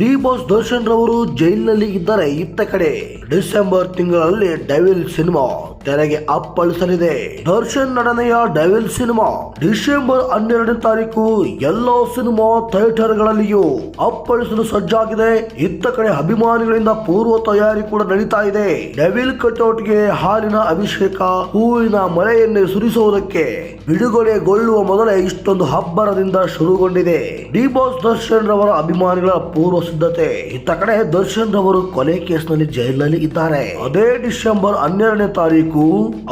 D boss Darshan ರವರು ಜೈಲಿನಲ್ಲಿ ಇದ್ದಾರೆ. ಇತ್ತ ಕಡೆ ಡಿಸೆಂಬರ್ ತಿಂಗಳಲ್ಲಿ ಡೆವಿಲ್ ಸಿನಿಮಾ ತೆರೆಗೆ ಅಪ್ಪಳಿಸಲಿದೆ. ದರ್ಶನ್ ನಟನೆಯ ಡೆವಿಲ್ ಸಿನಿಮಾ ಡಿಸೆಂಬರ್ ಹನ್ನೆರಡನೇ ತಾರೀಕು ಎಲ್ಲಾ ಸಿನಿಮಾ ಥಿಯೇಟರ್ ಗಳಲ್ಲಿಯೂ ಅಪ್ಪಳಿಸಲು ಸಜ್ಜಾಗಿದೆ. ಇತ್ತ ಕಡೆ ಅಭಿಮಾನಿಗಳಿಂದ ಪೂರ್ವ ತಯಾರಿ ಕೂಡ ನಡೀತಾ ಇದೆ. ಡೆವಿಲ್ ಕಟೌಟ್ಗೆ ಹಾಲಿನ ಅಭಿಷೇಕ, ಹೂವಿನ ಮಳೆಯನ್ನೇ ಸುರಿಸುವುದಕ್ಕೆ ಬಿಡುಗಡೆಗೊಳ್ಳುವ ಮೊದಲೇ ಇಷ್ಟೊಂದು ಹಬ್ಬರದಿಂದ ಶುರುಗೊಂಡಿದೆ. ಡಿ ಬಾಸ್ ದರ್ಶನ್ ರವರ ಅಭಿಮಾನಿಗಳ ಪೂರ್ವ ಸಿದ್ಧತೆ. ಇತ್ತ ಕಡೆ ದರ್ಶನ್ ರವರು ಕೊಲೆ ಕೇಸ್ನಲ್ಲಿ ಜೈಲಿನಲ್ಲಿ ಇದ್ದಾರೆ. ಅದೇ ಡಿಸೆಂಬರ್ ಹನ್ನೆರಡನೇ ತಾರೀಕು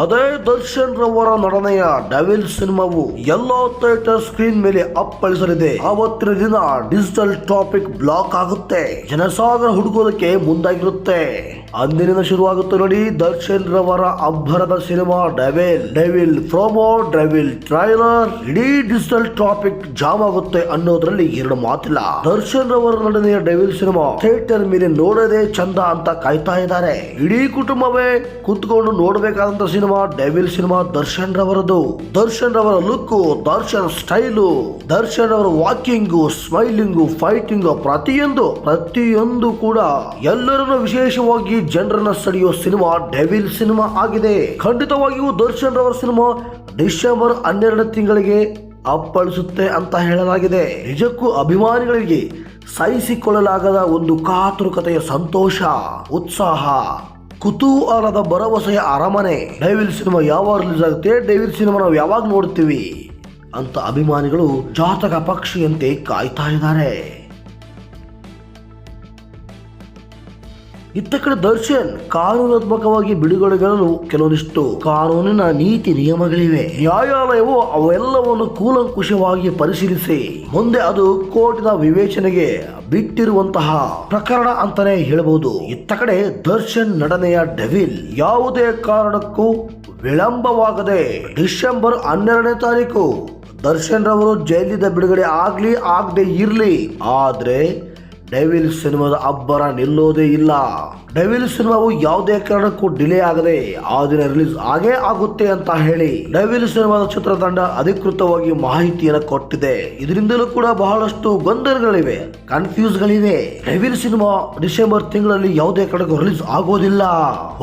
ಅದೇ ದರ್ಶನ್ ರವರ ನಡನೆಯ ಡೆವಿಲ್ ಸಿನಿಮಾವು ಎಲ್ಲಾ ಥಿಯೇಟರ್ ಸ್ಕ್ರೀನ್ ಮೇಲೆ ಅಪ್ಪಳಿಸಲಿದೆ ಅವತ್ತಿನ ದಿನ ಡಿಜಿಟಲ್ ಟಾಪಿಕ್ ಬ್ಲಾಕ್ ಆಗುತ್ತೆ. ಜನಸಾಗರ ಹುಡುಕೋದಕ್ಕೆ ಮುಂದಾಗಿರುತ್ತೆ. ಅಂದಿನಿಂದ ಶುರುವಾಗುತ್ತೆ ನೋಡಿ ದರ್ಶನ್ ರವರ ಅಬ್ಬರದ cinema devil. Devil promo, devil trailer, ಇಡೀ ಡಿಜಿಟಲ್ ಟಾಪಿಕ್ ಜಾಮ್ ಆಗುತ್ತೆ ಅನ್ನೋದ್ರಲ್ಲಿ ಎರಡು ಮಾತಿಲ್ಲ. ದರ್ಶನ್ ರವರ ನಡನೆಯ ಡೆವಿಲ್ ಸಿನಿಮಾ ಥಿಯೇಟರ್ ಮೇಲೆ ನೋಡದೆ ಚಂದ ಅಂತ ಕಾಯ್ತಾ ಇದ್ದಾರೆ. ಇಡೀ ಕುಟುಂಬವೇ ಕುತ್ಕೊಂಡು ನೋಡಬೇಕಾದಂತ ಸಿನಿಮಾ ಡೆವಿಲ್ ಸಿನಿಮಾ ದರ್ಶನ್ ರವರದು. ದರ್ಶನ್ ರವರ ಲುಕ್ ದರ್ಶನ್ ಸ್ಟೈಲು, ದರ್ಶನ್ ರವರ ವಾಕಿಂಗು, ಸ್ಮೈಲಿಂಗು, ಫೈಟಿಂಗ್ ಪ್ರತಿಯೊಂದು ಪ್ರತಿಯೊಂದು ಕೂಡ ಎಲ್ಲರನ್ನು ವಿಶೇಷವಾಗಿ ಜನರನ್ನ ಸೆಳೆಯೋ ಸಿನಿಮಾ ಡೆವಿಲ್ ಸಿನಿಮಾ ಆಗಿದೆ. ಖಂಡಿತವಾಗಿಯೂ ದರ್ಶನ್ ರವರ ಸಿನಿಮಾ ಡಿಸೆಂಬರ್ ಹನ್ನೆರಡು ತಿಂಗಳಿಗೆ ಅಪ್ಪಳಿಸುತ್ತೆ ಅಂತ ಹೇಳಲಾಗಿದೆ. ನಿಜಕ್ಕೂ ಅಭಿಮಾನಿಗಳಿಗೆ ಸಹಿಸಿಕೊಳ್ಳಲಾಗದ ಒಂದು ಕಾತುರಕತೆಯ ಸಂತೋಷ, ಉತ್ಸಾಹ. ಕುತೂಹಲದ ಭರವಸೆಯ ಅರಮನೆ. ಡೈವಿಲ್ ಸಿನಿಮಾ ಯಾವಾಗ ರಿಲೀಸ್ ಆಗುತ್ತೆ? ಡೈವಿಲ್ ಸಿನಿಮಾ ನಾವು ಯಾವಾಗ ನೋಡ್ತೀವಿ? ಅಂತ ಅಭಿಮಾನಿಗಳು ಜಾತಕ ಪಕ್ಷಿಯಂತೆ ಕಾಯ್ತಾ ಇದ್ದಾರೆ. ಇತ್ತ ಕಡೆ ದರ್ಶನ್ ಕಾನೂನಾತ್ಮಕವಾಗಿ ಬಿಡುಗಡೆಗಳು ಕೆಲವೊಂದಿಷ್ಟು ಕಾನೂನಿನ ನೀತಿ ನಿಯಮಗಳಿವೆ. ನ್ಯಾಯಾಲಯವು ಅವೆಲ್ಲವನ್ನು ಕೂಲಂಕುಷವಾಗಿ ಪರಿಶೀಲಿಸಿ, ಮುಂದೆ ಅದು ಕೋರ್ಟಿನ ವಿವೇಚನೆಗೆ ಬಿಟ್ಟಿರುವಂತಹ ಪ್ರಕರಣ ಅಂತಾನೆ ಹೇಳಬಹುದು. ಇತ್ತ ಕಡೆ ದರ್ಶನ್ ನಡನೆಯ ಡೆವಿಲ್ ಯಾವುದೇ ಕಾರಣಕ್ಕೂ ವಿಳಂಬವಾಗದೆ ಡಿಸೆಂಬರ್ ಹನ್ನೆರಡನೇ ತಾರೀಕು ದರ್ಶನ್ ರವರು ಜೈಲಿಂದ ಬಿಡುಗಡೆ ಆಗ್ಲಿ, ಆಗದೆ ಇರ್ಲಿ, ಆದ್ರೆ ಡೆವಿಲ್ ಸಿನಿಮಾದ ಅಬ್ಬರ ನಿಲ್ಲೋದೇ ಇಲ್ಲ. ಡೆವಿಲ್ ಸಿನಿಮಾವು ಯಾವುದೇ ಕಾರಣಕ್ಕೂ ಡಿಲೇ ಆಗದೆ ಆ ದಿನ ರಿಲೀಸ್ ಆಗೇ ಆಗುತ್ತೆ ಅಂತ ಹೇಳಿ ಡೆವಿಲ್ ಸಿನಿಮಾದ ಚಿತ್ರತಂಡ ಅಧಿಕೃತವಾಗಿ ಮಾಹಿತಿಯನ್ನು ಕೊಟ್ಟಿದೆ. ಇದರಿಂದಲೂ ಕೂಡ ಬಹಳಷ್ಟು ಗೊಂದಲಗಳಿವೆ. ಕನ್ಫ್ಯೂಸ್ ಗಳಿವೆ ಡೆವಿಲ್ ಸಿನಿಮಾ ಡಿಸೆಂಬರ್ ತಿಂಗಳಲ್ಲಿ ಯಾವುದೇ ಕಾರಣಕ್ಕೂ ರಿಲೀಸ್ ಆಗೋದಿಲ್ಲ.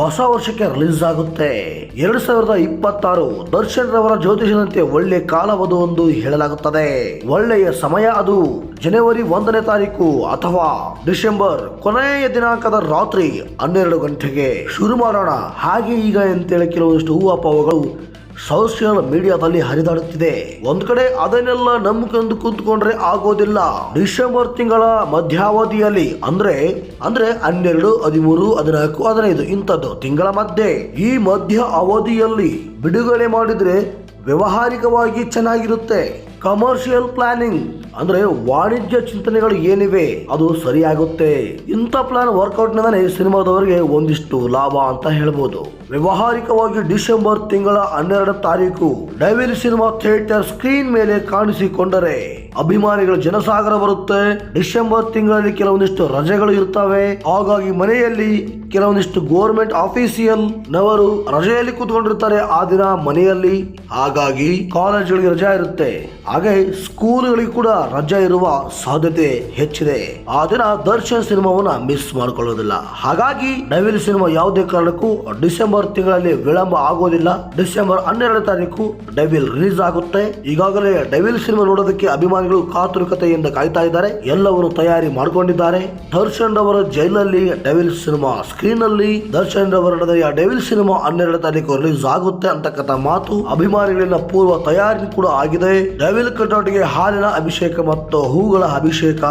ಹೊಸ ವರ್ಷಕ್ಕೆ ರಿಲೀಸ್ ಆಗುತ್ತೆ. ಎರಡ್ ಸಾವಿರದ ಇಪ್ಪತ್ತಾರು ದರ್ಶನ್ ರವರ ಜ್ಯೋತಿಷದಂತೆ ಒಳ್ಳೆ ಕಾಲವದು ಎಂದು ಹೇಳಲಾಗುತ್ತದೆ. ಒಳ್ಳೆಯ ಸಮಯ ಅದು. ಜನವರಿ ಒಂದನೇ ತಾರೀಕು ಅಥವಾ ಡಿಸೆಂಬರ್ ಕೊನೆಯ ದಿನಾಂಕದ ರಾತ್ರಿ ಹನ್ನೆರಡು ಗಂಟೆಗೆ ಶುರು ಮಾಡೋಣ. ಹಾಗೆ ಈಗ ಅಂತೇಳಿ ಕೆಲವೊಂದಿಷ್ಟು ಹೂವಾಪವಗಳು ಸೋಷಿಯಲ್ ಮೀಡಿಯಾದಲ್ಲಿ ಹರಿದಾಡುತ್ತಿದೆ. ಒಂದ್ ಕಡೆ ಅದನ್ನೆಲ್ಲ ನಂಬಿಕೊಂಡು ಕುಂತ್ಕೊಂಡ್ರೆ ಆಗೋದಿಲ್ಲ. ಡಿಸೆಂಬರ್ ತಿಂಗಳ ಮಧ್ಯಾವಧಿಯಲ್ಲಿ ಅಂದ್ರೆ ಅಂದ್ರೆ ಹನ್ನೆರಡು, ಹದಿಮೂರು, ಹದಿನಾಲ್ಕು, ಹದಿನೈದು ಇಂಥದ್ದು ತಿಂಗಳ ಮಧ್ಯೆ ಈ ಮಧ್ಯ ಅವಧಿಯಲ್ಲಿ ಬಿಡುಗಡೆ ಮಾಡಿದ್ರೆ ವ್ಯವಹಾರಿಕವಾಗಿ ಚೆನ್ನಾಗಿರುತ್ತೆ. ಕಮರ್ಷಿಯಲ್ ಪ್ಲಾನಿಂಗ್ ಅಂದ್ರೆ ವಾಣಿಜ್ಯ ಚಿಂತನೆಗಳು ಏನಿವೆ, ಅದು ಸರಿಯಾಗುತ್ತೆ. ಇಂಥ ಪ್ಲಾನ್ ವರ್ಕೌಟ್ ನಿಂದನೇ ಸಿನಿಮಾದವರಿಗೆ ಒಂದಿಷ್ಟು ಲಾಭ ಅಂತ ಹೇಳ್ಬೋದು. ವ್ಯವಹಾರಿಕವಾಗಿ ಡಿಸೆಂಬರ್ ತಿಂಗಳ ಹನ್ನೆರಡು ತಾರೀಕು, ಡೈವಿಲ್ ಸಿನಿಮಾ ಥಿಯೇಟರ್ ಸ್ಕ್ರೀನ್ ಮೇಲೆ ಕಾಣಿಸಿಕೊಂಡರೆ ಅಭಿಮಾನಿಗಳ ಜನಸಾಗರ ಬರುತ್ತೆ. ಡಿಸೆಂಬರ್ ತಿಂಗಳಲ್ಲಿ ಕೆಲವೊಂದಿಷ್ಟು ರಜೆಗಳು ಇರ್ತವೆ. ಹಾಗಾಗಿ ಮನೆಯಲ್ಲಿ ಕೆಲವೊಂದಿಷ್ಟು ಗೋರ್ಮೆಂಟ್ ಆಫೀಸಿಯಲ್ ನವರು ರಜೆಯಲ್ಲಿ ಕೂತ್ಕೊಂಡಿರ್ತಾರೆ ಆ ದಿನ ಮನೆಯಲ್ಲಿ. ಹಾಗಾಗಿ ಕಾಲೇಜ್ಗಳಿಗೆ ರಜೆ ಇರುತ್ತೆ. ಹಾಗೆ ಸ್ಕೂಲ್ಗಳಿಗೆ ಕೂಡ ರಜೆ ಇರುವ ಸಾಧ್ಯತೆ ಹೆಚ್ಚಿದೆ. ಆ ದಿನ ದರ್ಶನ್ ಸಿನಿಮಾವನ್ನ ಮಿಸ್ ಮಾಡ್ಕೊಳ್ಳೋದಿಲ್ಲ. ಹಾಗಾಗಿ ಡೈವಿಲ್ ಸಿನಿಮಾ ಯಾವುದೇ ಕಾರಣಕ್ಕೂ ಡಿಸೆಂಬರ್ ತಿಂಗಳಲ್ಲಿ ವಿಳಂಬ ಆಗೋದಿಲ್ಲ. ಡಿಸೆಂಬರ್ ಹನ್ನೆರಡು ತಾರೀಕು ಡೈವಿಲ್ ರಿಲೀಸ್ ಆಗುತ್ತೆ. ಈಗಾಗಲೇ ಡೈವಿಲ್ ಸಿನಿಮಾ ನೋಡೋದಕ್ಕೆ ಅಭಿಮಾನಿಗಳು ಕಾತುರಕತೆಯಿಂದ ಕಾಯ್ತಾ ಇದ್ದಾರೆ. ಎಲ್ಲವರು ತಯಾರಿ ಮಾಡಿಕೊಂಡಿದ್ದಾರೆ. ದರ್ಶನ್ ಅವರ ಜೈಲಲ್ಲಿ ಡೈವಿಲ್ ಸಿನಿಮಾ ಸ್ಕ್ರೀನ್ ಅಲ್ಲಿ ದರ್ಶನ್ ರವರ ನಡೆಯ ಡೆವಿಲ್ ಸಿನಿಮಾ ಹನ್ನೆರಡು ತಾರೀಕು ರಿಲೀಸ್ ಆಗುತ್ತೆ ಅಂತಕ್ಕಂಥ ಮಾತು, ಅಭಿಮಾನಿಗಳಿಂದ ಪೂರ್ವ ತಯಾರಿ ಕೂಡ ಆಗಿದೆ. ಡೆವಿಲ್ ಕಟೌಟ್ಗೆ ಹಾಲಿನ ಅಭಿಷೇಕ ಮತ್ತು ಹೂಗಳ ಅಭಿಷೇಕ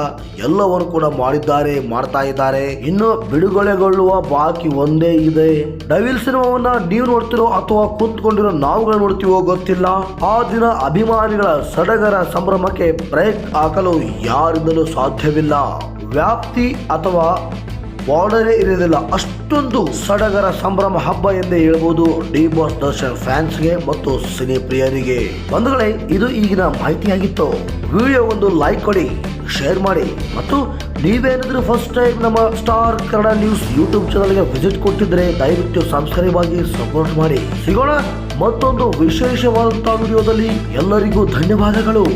ಎಲ್ಲವನ್ನು ಕೂಡ ಮಾಡಿದ್ದಾರೆ, ಮಾಡ್ತಾ ಇದ್ದಾರೆ. ಇನ್ನು ಬಿಡುಗಡೆಗೊಳ್ಳುವ ಬಾಕಿ ಒಂದೇ ಇದೆ. ಡೆವಿಲ್ ಸಿನಿಮಾವನ್ನ ನೀವು ನೋಡ್ತಿರೋ ಅಥವಾ ಕೂತ್ಕೊಂಡಿರೋ ನಾವುಗಳು ನೋಡ್ತೀವೋ ಗೊತ್ತಿಲ್ಲ. ಆ ದಿನ ಅಭಿಮಾನಿಗಳ ಸಡಗರ ಸಂಭ್ರಮಕ್ಕೆ ಬ್ರೇಕ್ ಹಾಕಲು ಯಾರಿಂದಲೂ ಸಾಧ್ಯವಿಲ್ಲ. ವ್ಯಾಪ್ತಿ ಅಥವಾ ಬಾರ್ಡರೇ ಇರೋದಿಲ್ಲ ಅಷ್ಟೊಂದು ಸಡಗರ ಸಂಭ್ರಮ ಹಬ್ಬ ಎಂದೇ ಹೇಳ್ಬೋದು ಡಿ ಬಾಸ್ ದರ್ಶನ್ ಫ್ಯಾನ್ಸ್ಗೆ ಮತ್ತು ಸಿನಿ ಪ್ರಿಯರಿಗೆ. ಬಂಧುಗಳೇ, ಇದು ಈಗಿನ ಮಾಹಿತಿಯಾಗಿತ್ತು. ವಿಡಿಯೋ ಒಂದು ಲೈಕ್ ಕೊಡಿ, ಶೇರ್ ಮಾಡಿ ಮತ್ತು ನೀವೇನಾದ್ರೂ ಫಸ್ಟ್ ಟೈಮ್ ನಮ್ಮ ಸ್ಟಾರ್ ಕನ್ನಡ ನ್ಯೂಸ್ ಯೂಟ್ಯೂಬ್ ಚಾನಲ್ಗೆ ವಿಸಿಟ್ ಕೊಟ್ಟಿದ್ರೆ ದಯವಿಟ್ಟು ಸಬ್ಸ್ಕ್ರೈಬ್ ಆಗಿ ಸಪೋರ್ಟ್ ಮಾಡಿ. ಸಿಗೋಣ ಮತ್ತೊಂದು ವಿಶೇಷವಾದಂತಹ ವಿಡಿಯೋದಲ್ಲಿ ಎಲ್ಲರಿಗೂ ಧನ್ಯವಾದಗಳು.